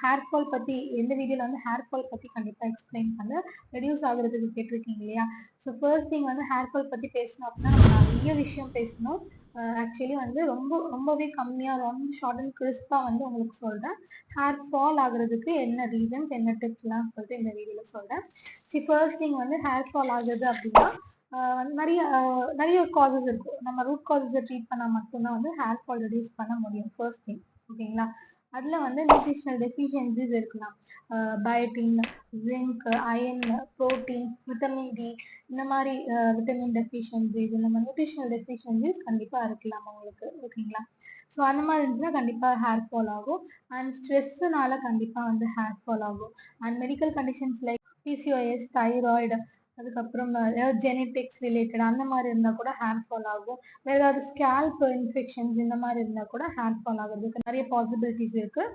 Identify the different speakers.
Speaker 1: Hair fall பற்றி எந்த வீடியோவில் வந்து ஹேர் ஃபால் பற்றி கண்டிப்பாக எக்ஸ்பிளைன் பண்ண. ரெடியூஸ் ஆகுறதுக்கு கேட்டிருக்கீங்க இல்லையா? ஸோ ஃபர்ஸ்ட் திங் வந்து ஹேர் ஃபால் பற்றி பேசணும் அப்படின்னா நம்ம நிறைய விஷயம் பேசணும். ஆக்சுவலி வந்து ரொம்ப ரொம்பவே கம்மியாக ரொம்ப ஷார்ட் அண்ட் கிறிஸ்பாக வந்து உங்களுக்கு சொல்கிறேன் ஹேர் ஃபால் ஆகுறதுக்கு என்ன ரீசன்ஸ் என்ன டிப்ஸ்லாம் சொல்லிட்டு இந்த வீடியோவில் சொல்கிறேன் சி ஃபர்ஸ்ட் திங் வந்து ஹேர் ஃபால் ஆகுது அப்படின்னா நிறைய நிறைய காசஸ் இருக்கும் நம்ம ரூட் காசஸை ட்ரீட் பண்ணால் மட்டும்தான் வந்து ஹேர் ஃபால் ரெடியூஸ் பண்ண முடியும் ஃபர்ஸ்ட் திங் ஓகேங்களா? அதில் வந்து நியூட்ரிஷனல் டெஃபிஷியன்சிஸ் இருக்கலாம். Biotin zinc iron protein vitamin D இந்த மாதிரி விட்டமின் டெஃபிஷியன்சிஸ் இந்த மாதிரி நியூட்ரிஷனல் டெஃபிஷியன்சிஸ் கண்டிப்பாக இருக்கலாம் உங்களுக்கு. ஓகேங்களா? ஸோ அந்த மாதிரி இருந்துச்சுன்னா கண்டிப்பாக ஹேர் ஃபால் ஆகும். அண்ட் ஸ்ட்ரெஸ்ஸுனால கண்டிப்பாக வந்து ஹேர் ஃபால் ஆகும். And medical conditions like PCOS thyroid அதுக்கப்புறம் ஏதாவது ஜெனட்டிக்ஸ் ரிலேட்டட் அந்த மாதிரி இருந்தால் கூட ஹேர் ஃபால் ஆகும். வேறு ஏதாவது ஸ்கேல்ப் இன்ஃபெக்ஷன்ஸ் இந்த மாதிரி இருந்தால் கூட ஹேர் ஃபால் ஆகிறதுக்கு நிறைய பாசிபிலிட்டிஸ் இருக்குது